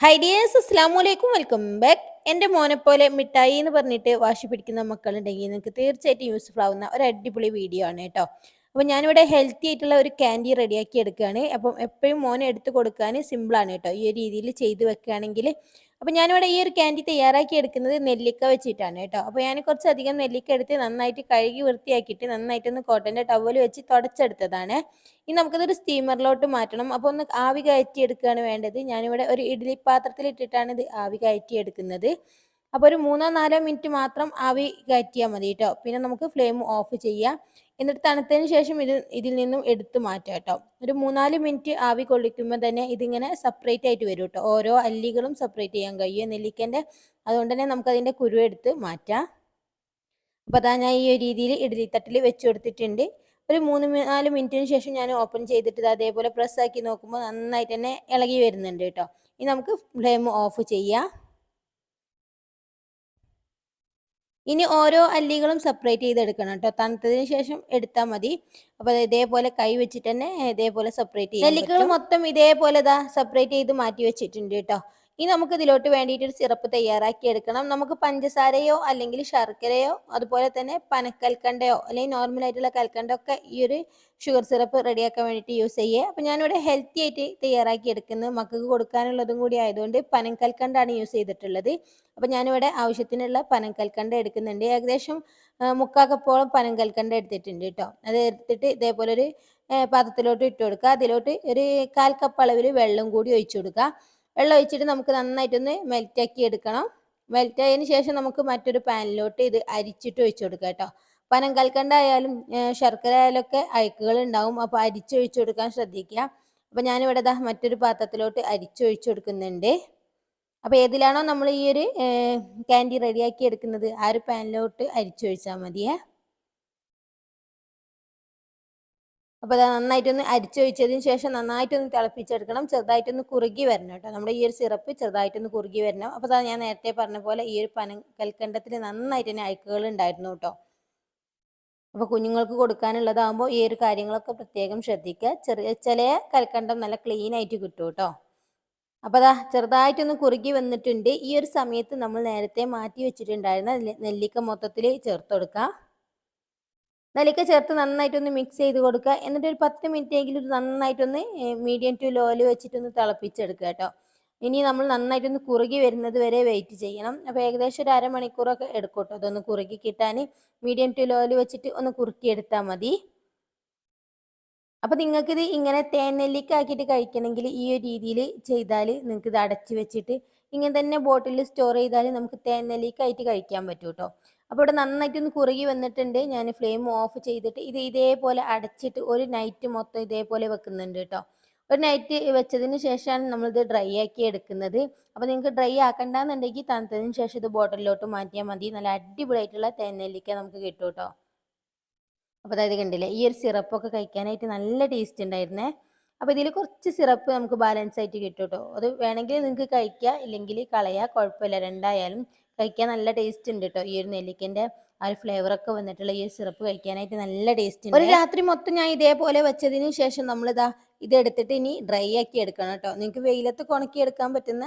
Hi dears അസ്സാം വലൈക്കും welcome back എന്റെ മോനെ പോലെ മിഠായി എന്ന് പറഞ്ഞിട്ട് വാശി പിടിക്കുന്ന മക്കളുണ്ടെങ്കിൽ നിങ്ങൾക്ക് തീർച്ചയായിട്ടും യൂസ്ഫുൾ ആവുന്ന ഒരു അടിപൊളി വീഡിയോ ആണ് കേട്ടോ. അപ്പോൾ ഞാനിവിടെ ഹെൽത്തി ആയിട്ടുള്ള ഒരു ക്യാൻഡി റെഡിയാക്കി എടുക്കുകയാണ്. അപ്പം എപ്പോഴും മോനെ എടുത്ത് കൊടുക്കാൻ സിമ്പിളാണ് കേട്ടോ. ഈ ഒരു രീതിയിൽ ചെയ്ത് വെക്കുകയാണെങ്കിൽ അപ്പോൾ ഞാനിവിടെ ഈ ഒരു ക്യാൻഡി തയ്യാറാക്കി എടുക്കുന്നത് നെല്ലിക്ക വെച്ചിട്ടാണ് കേട്ടോ. അപ്പോൾ ഞാൻ കുറച്ചധികം നെല്ലിക്ക എടുത്ത് നന്നായിട്ട് കഴുകി വൃത്തിയാക്കിയിട്ട് നന്നായിട്ടൊന്ന് കോട്ടന്റെ ടവൽ വെച്ച് തുടച്ചെടുത്തതാണ്. ഇനി നമുക്കതൊരു സ്റ്റീമറിലോട്ട് മാറ്റണം. അപ്പോൾ ഒന്ന് ആവി കയറ്റി എടുക്കുകയാണ് വേണ്ടത്. ഞാനിവിടെ ഒരു ഇഡ്ഡലി പാത്രത്തിൽ ഇട്ടിട്ടാണ് ഇത് ആവി കയറ്റി എടുക്കുന്നത് അപ്പോൾ ഒരു മൂന്നോ നാലോ മിനിറ്റ് മാത്രം ആവി കയറ്റിയാൽ മതി കേട്ടോ പിന്നെ നമുക്ക് ഫ്ലെയിം ഓഫ് ചെയ്യാം. എന്നിട്ട് തണുത്തതിന് ശേഷം ഇത് ഇതിൽ നിന്നും എടുത്തു മാറ്റാം കേട്ടോ ഒരു മൂന്നാൽ മിനിറ്റ് ആവി കൊള്ളിക്കുമ്പോൾ തന്നെ ഇതിങ്ങനെ സെപ്പറേറ്റ് ആയിട്ട് വരും കേട്ടോ ഓരോ അല്ലികളും സെപ്പറേറ്റ് ചെയ്യാൻ കഴിയും. നെല്ലിക്കന്റെ അതുകൊണ്ട് തന്നെ നമുക്കതിന്റെ കുരു എടുത്ത് മാറ്റാം. അപ്പോൾ അതാ ഞാൻ ഈ ഒരു രീതിയിൽ ഇഡ്ഡലി തട്ടിൽ വെച്ച് കൊടുത്തിട്ടുണ്ട്. ഒരു മൂന്ന് നാല് മിനിറ്റിന് ശേഷം ഞാൻ ഓപ്പൺ ചെയ്തിട്ട് അതേപോലെ പ്രസ്സാക്കി നോക്കുമ്പോൾ നന്നായിട്ട് തന്നെ ഇളകി വരുന്നുണ്ട് കേട്ടോ ഇനി നമുക്ക് ഫ്ലെയിം ഓഫ് ചെയ്യാം. ഇനി ഓരോ അല്ലികളും സെപ്പറേറ്റ് ചെയ്തെടുക്കണം കേട്ടോ തണുത്തതിന് ശേഷം എടുത്താൽ മതി. അപ്പോൾ ഇതേപോലെ കൈ വെച്ചിട്ട് തന്നെ ഇതേപോലെ സെപ്പറേറ്റ് ചെയ്യാം അല്ലികൾ മൊത്തം ഇതേപോലെ ഇതാ സെപ്പറേറ്റ് ചെയ്ത് മാറ്റി വെച്ചിട്ടുണ്ട് കേട്ടോ ഇനി നമുക്ക് ഇതിലോട്ട് വേണ്ടിയിട്ട് ഒരു സിറപ്പ് തയ്യാറാക്കി എടുക്കണം. നമുക്ക് പഞ്ചസാരയോ അല്ലെങ്കിൽ ശർക്കരയോ അതുപോലെ തന്നെ പനക്കൽക്കണ്ടയോ അല്ലെങ്കിൽ നോർമൽ ആയിട്ടുള്ള കൽക്കണ്ടോ ഒക്കെ ഈ ഒരു ഷുഗർ സിറപ്പ് റെഡിയാക്കാൻ വേണ്ടിയിട്ട് യൂസ് ചെയ്യുക. അപ്പോൾ ഞാനിവിടെ ഹെൽത്തി ആയിട്ട് തയ്യാറാക്കി എടുക്കുന്നത് മക്കൾക്ക് കൊടുക്കാനുള്ളതും കൂടി ആയതുകൊണ്ട് പനക്കൽക്കണ്ടാണ് യൂസ് ചെയ്തിട്ടുള്ളത്. അപ്പോൾ ഞാനിവിടെ ആവശ്യത്തിനുള്ള പനക്കൽക്കണ്ട എടുക്കുന്നുണ്ട്. ഏകദേശം ആ, മുക്കാൽ കപ്പോളം പനങ്കൽക്കണ്ട എടുത്തിട്ടുണ്ട് കേട്ടോ. അത് എടുത്തിട്ട് ഇതേപോലെ ഒരു പാത്രത്തിലോട്ട് ഇട്ട് കൊടുക്കുക. അതിലോട്ട് ഒരു കാൽ കപ്പ് അളവിൽ വെള്ളം കൂടി ഒഴിച്ചു കൊടുക്കുക. വെള്ളം ഒഴിച്ചിട്ട് നമുക്ക് നന്നായിട്ടൊന്ന് മെൽറ്റാക്കി എടുക്കണം. മെൽറ്റ് ആയതിനു ശേഷം നമുക്ക് മറ്റൊരു പാനിലോട്ട് ഇത് അരിച്ചിട്ട് ഒഴിച്ചു കൊടുക്കുക കേട്ടോ. പനം കൽക്കണ്ട ആയാലും ഏ, ശർക്കര ആയാലും ഒക്കെ അഴുക്കുകൾ ഉണ്ടാവും അപ്പോൾ അരിച്ചൊഴിച്ചു കൊടുക്കാൻ ശ്രദ്ധിക്കുക. അപ്പോൾ ഞാനിവിടെ ദാ മറ്റൊരു പാത്രത്തിലോട്ട് അരിച്ചൊഴിച്ചു കൊടുക്കുന്നുണ്ട്. അപ്പോൾ ഏതിലാണോ നമ്മൾ ഈ ഒരു ക്യാൻഡി റെഡിയാക്കി എടുക്കുന്നത്. ആ ഒരു പാനിലോട്ട് അരിച്ചൊഴിച്ചാൽ മതിയേ. അപ്പോൾ അത് നന്നായിട്ടൊന്ന് അരിച്ചൊഴിച്ചതിന് ശേഷം നന്നായിട്ടൊന്ന് തിളപ്പിച്ചെടുക്കണം. ചെറുതായിട്ടൊന്ന് കുറുകി വരണം കേട്ടോ. നമ്മുടെ ഈ ഒരു സിറപ്പ് ചെറുതായിട്ടൊന്ന് കുറുകി വരണം. അപ്പോൾ ഞാൻ നേരത്തെ പറഞ്ഞ പോലെ ഈ ഒരു പന കൽക്കണ്ടത്തിൽ നന്നായിട്ട് തന്നെ അഴുക്കുകൾ ഉണ്ടായിരുന്നു കേട്ടോ. അപ്പോൾ കുഞ്ഞുങ്ങൾക്ക് കൊടുക്കാനുള്ളതാകുമ്പോൾ ഈ ഒരു കാര്യങ്ങളൊക്കെ പ്രത്യേകം ശ്രദ്ധിക്കുക. ചെറിയ ചില കൽക്കണ്ടം നല്ല ക്ലീൻ ആയിട്ട് കിട്ടും കേട്ടോ. അപ്പോൾ അതാ ചെറുതായിട്ടൊന്ന് കുറുകി വന്നിട്ടുണ്ട്. ഈ ഒരു സമയത്ത് നമ്മൾ നേരത്തെ മാറ്റി വെച്ചിട്ടുണ്ടായിരുന്ന നെല്ലിക്ക മൊത്തത്തിൽ ചേർത്ത് കൊടുക്കുക നെല്ലിക്ക ചേർത്ത് നന്നായിട്ടൊന്ന് മിക്സ് ചെയ്ത് കൊടുക്കുക. എന്നിട്ട് ഒരു പത്ത് മിനിറ്റ് എങ്കിലും നന്നായിട്ടൊന്ന് മീഡിയം ടു ലോയിൽ വെച്ചിട്ടൊന്ന് തിളപ്പിച്ചെടുക്കുക കേട്ടോ. ഇനി നമ്മൾ നന്നായിട്ടൊന്ന് കുറുകി വരുന്നത് വരെ വെയിറ്റ് ചെയ്യണം. അപ്പോൾ ഏകദേശം ഒരു അരമണിക്കൂറൊക്കെ എടുക്കും കേട്ടോ അതൊന്ന് കുറുകി കിട്ടാൻ മീഡിയം ടു ലോയിൽ വെച്ചിട്ട് ഒന്ന് കുറുക്കി എടുത്താൽ മതി. അപ്പോൾ നിങ്ങൾക്കിത് ഇങ്ങനെ തേൻ നെല്ലിക്കാക്കിയിട്ട് കഴിക്കണമെങ്കിൽ ഈ ഒരു രീതിയിൽ ചെയ്താൽ നിങ്ങൾക്ക് ഇത് അടച്ചു വെച്ചിട്ട് ഇങ്ങനെ തന്നെ ബോട്ടിൽ സ്റ്റോർ ചെയ്താൽ നമുക്ക് തേനലിക്കായിട്ട് കഴിക്കാൻ പറ്റും കേട്ടോ അപ്പോൾ ഇവിടെ നന്നായിട്ടൊന്ന് കുറുകി വന്നിട്ടുണ്ട്. ഞാൻ ഫ്ലെയിം ഓഫ് ചെയ്തിട്ട് ഇത് ഇതേപോലെ അടച്ചിട്ട് ഒരു നൈറ്റ് മൊത്തം ഇതേപോലെ വെക്കുന്നുണ്ട് കേട്ടോ ഒരു നൈറ്റ് വെച്ചതിന് ശേഷമാണ് നമ്മളിത് ഡ്രൈ ആക്കി എടുക്കുന്നത്. അപ്പോൾ നിങ്ങൾക്ക് ഡ്രൈ ആക്കണ്ടെന്നുണ്ടെങ്കിൽ തണുത്തതിന് ശേഷം ഇത് ബോട്ടിലോട്ട് മാറ്റിയാൽ മതി. നല്ല അടിപൊളിയായിട്ടുള്ള തേനലിക്ക നമുക്ക് കിട്ടും കേട്ടോ അപ്പോൾ അതായത് കണ്ടില്ലേ? ഈ ഒരു സിറപ്പൊക്കെ കഴിക്കാനായിട്ട് നല്ല ടേസ്റ്റ് ഉണ്ടായിരുന്നേ. അപ്പോൾ ഇതിൽ കുറച്ച് സിറപ്പ് നമുക്ക് ബാലൻസ് ആയിട്ട് കിട്ടും കേട്ടോ അത് വേണമെങ്കിൽ നിങ്ങൾക്ക് കഴിക്കുക ഇല്ലെങ്കിൽ കളയുക കുഴപ്പമില്ല. രണ്ടായാലും കഴിക്കാൻ നല്ല ടേസ്റ്റ് ഉണ്ട് കേട്ടോ ഈ ഒരു നെല്ലിക്കന്റെ ആ ഒരു ഫ്ലേവർ ഒക്കെ വന്നിട്ടുള്ള ഈ സിറപ്പ് കഴിക്കാനായിട്ട് നല്ല ടേസ്റ്റ് ഉണ്ട്. ഒരു രാത്രി മൊത്തം ഞാൻ ഇതേപോലെ വെച്ചതിന് ശേഷം നമ്മളിതാ ഇത് എടുത്തിട്ട് ഇനി ഡ്രൈ ആക്കി എടുക്കണം കേട്ടോ നിങ്ങൾക്ക് വെയിലത്തൊക്കെ ഉണക്കിയെടുക്കാൻ പറ്റുന്ന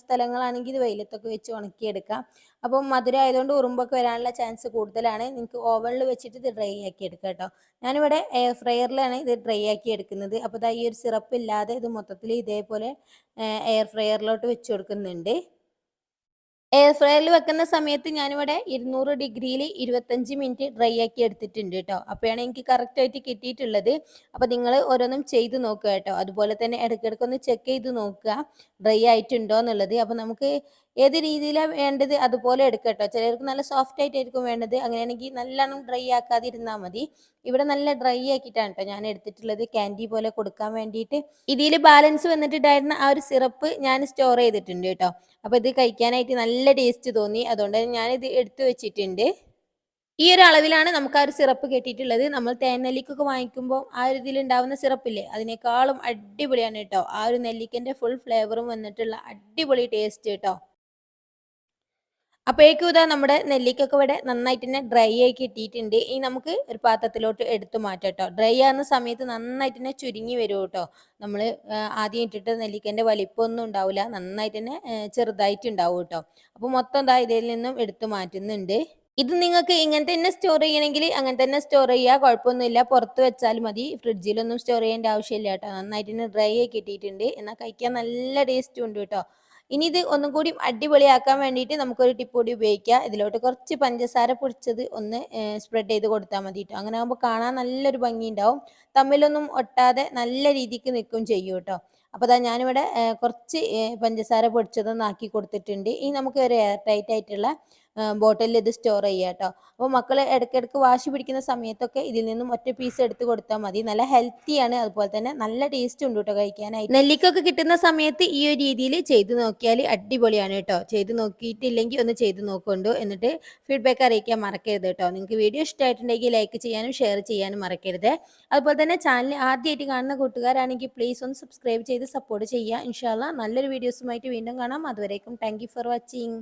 സ്ഥലങ്ങളാണെങ്കിൽ ഇത് വെയിലത്തൊക്കെ വെച്ച് ഉണക്കിയെടുക്കാം. അപ്പം മധുരം ആയതുകൊണ്ട് ഉറുമ്പൊക്കെ വരാനുള്ള ചാൻസ് കൂടുതലാണ്. നിങ്ങൾക്ക് ഓവനിൽ വെച്ചിട്ട് ഇത് ഡ്രൈ ആക്കി എടുക്കാം കേട്ടോ ഞാനിവിടെ എയർ ഫ്രയറിലാണ് ഇത് ഡ്രൈ ആക്കി എടുക്കുന്നത്. അപ്പോൾ ഈ ഒരു സിറപ്പ് ഇല്ലാതെ ഇത് മൊത്തത്തിൽ ഇതേപോലെ എയർ ഫ്രയറിലോട്ട് വെച്ച് കൊടുക്കുന്നുണ്ട്. എയർ ഫ്രയറിൽ വെക്കുന്ന സമയത്ത് ഞാനിവിടെ ഇരുന്നൂറ് ഡിഗ്രിയിൽ ഇരുപത്തഞ്ച് മിനിറ്റ് ഡ്രൈ ആക്കി എടുത്തിട്ടുണ്ട് കേട്ടോ. അപ്പോഴാണ് എനിക്ക് കറക്റ്റായിട്ട് കിട്ടിയിട്ടുള്ളത്. അപ്പോൾ നിങ്ങൾ ഓരോന്നും ചെയ്ത് നോക്കുക കേട്ടോ. അതുപോലെ തന്നെ ഇടയ്ക്കിടയ്ക്ക് ഒന്ന് ചെക്ക് ചെയ്ത് നോക്കുക. ഡ്രൈ ആയിട്ടുണ്ടോ എന്നുള്ളത്. അപ്പോൾ നമുക്ക് ഏത് രീതിയിലാണ് വേണ്ടത് അതുപോലെ എടുക്കുക കേട്ടോ. ചിലർക്ക് നല്ല സോഫ്റ്റ് ആയിട്ടായിരിക്കും വേണ്ടത്. അങ്ങനെയാണെങ്കിൽ നല്ലോണം ഡ്രൈ ആക്കാതിരുന്നാൽ മതി. ഇവിടെ നല്ല ഡ്രൈ ആക്കിയിട്ടാണ് കേട്ടോ ഞാൻ എടുത്തിട്ടുള്ളത്. ക്യാൻഡി പോലെ കൊടുക്കാൻ വേണ്ടിയിട്ട്. ഇതിൽ ബാലൻസ് വന്നിട്ടുണ്ടായിരുന്ന ആ ഒരു സിറപ്പ് ഞാൻ സ്റ്റോർ ചെയ്തിട്ടുണ്ട് കേട്ടോ അപ്പോൾ ഇത് കഴിക്കാനായിട്ട് നല്ല ടേസ്റ്റ് തോന്നി. അതുകൊണ്ട് ഞാനിത് എടുത്തു വെച്ചിട്ടുണ്ട്. ഈ ഒരു അളവിലാണ് നമുക്ക് ആ ഒരു സിറപ്പ് കിട്ടിയിട്ടുള്ളത്. നമ്മൾ തേൻ നെല്ലിക്കൊക്കെ വാങ്ങിക്കുമ്പോൾ ആ ഒരു ഇതിൽ ഉണ്ടാവുന്ന സിറപ്പില്ലേ അതിനേക്കാളും അടിപൊളിയാണ് കേട്ടോ ആ ഒരു നെല്ലിക്കന്റെ ഫുൾ ഫ്ലേവറും വന്നിട്ടുള്ള അടിപൊളി ടേസ്റ്റ് കേട്ടോ അപ്പോഴേക്കും ഇതാ നമ്മുടെ നെല്ലിക്കൊക്കെ ഇവിടെ നന്നായിട്ട് തന്നെ ഡ്രൈ ആയി കിട്ടിയിട്ടുണ്ട്. ഇനി നമുക്ക് ഒരു പാത്രത്തിലോട്ട് എടുത്തു മാറ്റാം കേട്ടോ. ഡ്രൈ ആകുന്ന സമയത്ത് നന്നായിട്ട് തന്നെ ചുരുങ്ങി വരും കേട്ടോ. നമ്മൾ ആദ്യം ഇട്ടിട്ട് നെല്ലിക്കന്റെ വലിപ്പമൊന്നും ഉണ്ടാവില്ല നന്നായിട്ട് തന്നെ ചെറുതായിട്ട് ഉണ്ടാവും കേട്ടോ. അപ്പോൾ മൊത്തം ഇതാ ഇതിൽ നിന്നും എടുത്തു മാറ്റുന്നുണ്ട്. ഇത് നിങ്ങൾക്ക് ഇങ്ങനെ തന്നെ സ്റ്റോർ ചെയ്യണമെങ്കിൽ അങ്ങനെ തന്നെ സ്റ്റോർ ചെയ്യുക. കുഴപ്പമൊന്നുമില്ല. പുറത്ത് വെച്ചാൽ മതി. ഫ്രിഡ്ജിലൊന്നും സ്റ്റോർ ചെയ്യേണ്ട ആവശ്യമില്ല കേട്ടോ. നന്നായിട്ട് തന്നെ ഡ്രൈ ആയി കിട്ടിയിട്ടുണ്ട്. എന്നാൽ കഴിക്കാൻ നല്ല ടേസ്റ്റ് ഉണ്ട് കേട്ടോ. ഇനി ഇത് ഒന്നും കൂടി അടിപൊളിയാക്കാൻ വേണ്ടിയിട്ട് നമുക്കൊരു ടിപ്പ് കൂടി ഉപയോഗിക്കാം. ഇതിലോട്ട് കുറച്ച് പഞ്ചസാര പൊടിച്ചത് ഒന്ന് സ്പ്രെഡ് ചെയ്ത് കൊടുത്താൽ മതി കേട്ടോ അങ്ങനെ ആകുമ്പോൾ കാണാൻ നല്ലൊരു ഭംഗി ഉണ്ടാവും തമ്മിലൊന്നും ഒട്ടാതെ നല്ല രീതിക്ക് നിൽക്കും ചെയ്യും കേട്ടോ അപ്പോൾ അതാ ഞാനിവിടെ കുറച്ച് പഞ്ചസാര പൊടിച്ചതൊന്നാക്കി കൊടുത്തിട്ടുണ്ട്. ഇനി നമുക്ക് ഒരു എയർ ടൈറ്റ് ആയിട്ടുള്ള ബോട്ടിലിൽ ഇത് സ്റ്റോർ ചെയ്യുക കേട്ടോ അപ്പോൾ മക്കൾ ഇടയ്ക്കിടയ്ക്ക് വാശി പിടിക്കുന്ന സമയത്തൊക്കെ ഇതിൽ നിന്നും ഒറ്റ പീസ് എടുത്ത് കൊടുത്താൽ മതി. നല്ല ഹെൽത്തിയാണ് അതുപോലെ തന്നെ നല്ല ടേസ്റ്റ് ഉണ്ട് കേട്ടോ കഴിക്കാനായിട്ട് നെല്ലിക്കൊക്കെ കിട്ടുന്ന സമയത്ത് ഈ ഒരു രീതിയിൽ ചെയ്ത് നോക്കിയാൽ അടിപൊളിയാണ് കേട്ടോ ചെയ്ത് നോക്കിയിട്ടില്ലെങ്കിൽ ഒന്ന് ചെയ്ത് നോക്കുന്നുണ്ടോ എന്നിട്ട് ഫീഡ്ബാക്ക് അറിയിക്കാൻ മറക്കരുത് കേട്ടോ നിങ്ങൾക്ക് വീഡിയോ ഇഷ്ടമായിട്ടുണ്ടെങ്കിൽ ലൈക്ക് ചെയ്യാനും ഷെയർ ചെയ്യാനും മറക്കരുത്. അതുപോലെ തന്നെ ചാനൽ ആദ്യമായിട്ട് കാണുന്ന കൂട്ടുകാരാണെങ്കിൽ പ്ലീസ് ഒന്ന് സബ്സ്ക്രൈബ് ചെയ്ത് സപ്പോർട്ട് ചെയ്യുക. ഇൻഷാല്ല നല്ലൊരു വീഡിയോസുമായിട്ട് വീണ്ടും കാണാം. അതുവരേക്കും താങ്ക് ഫോർ വാച്ചിങ്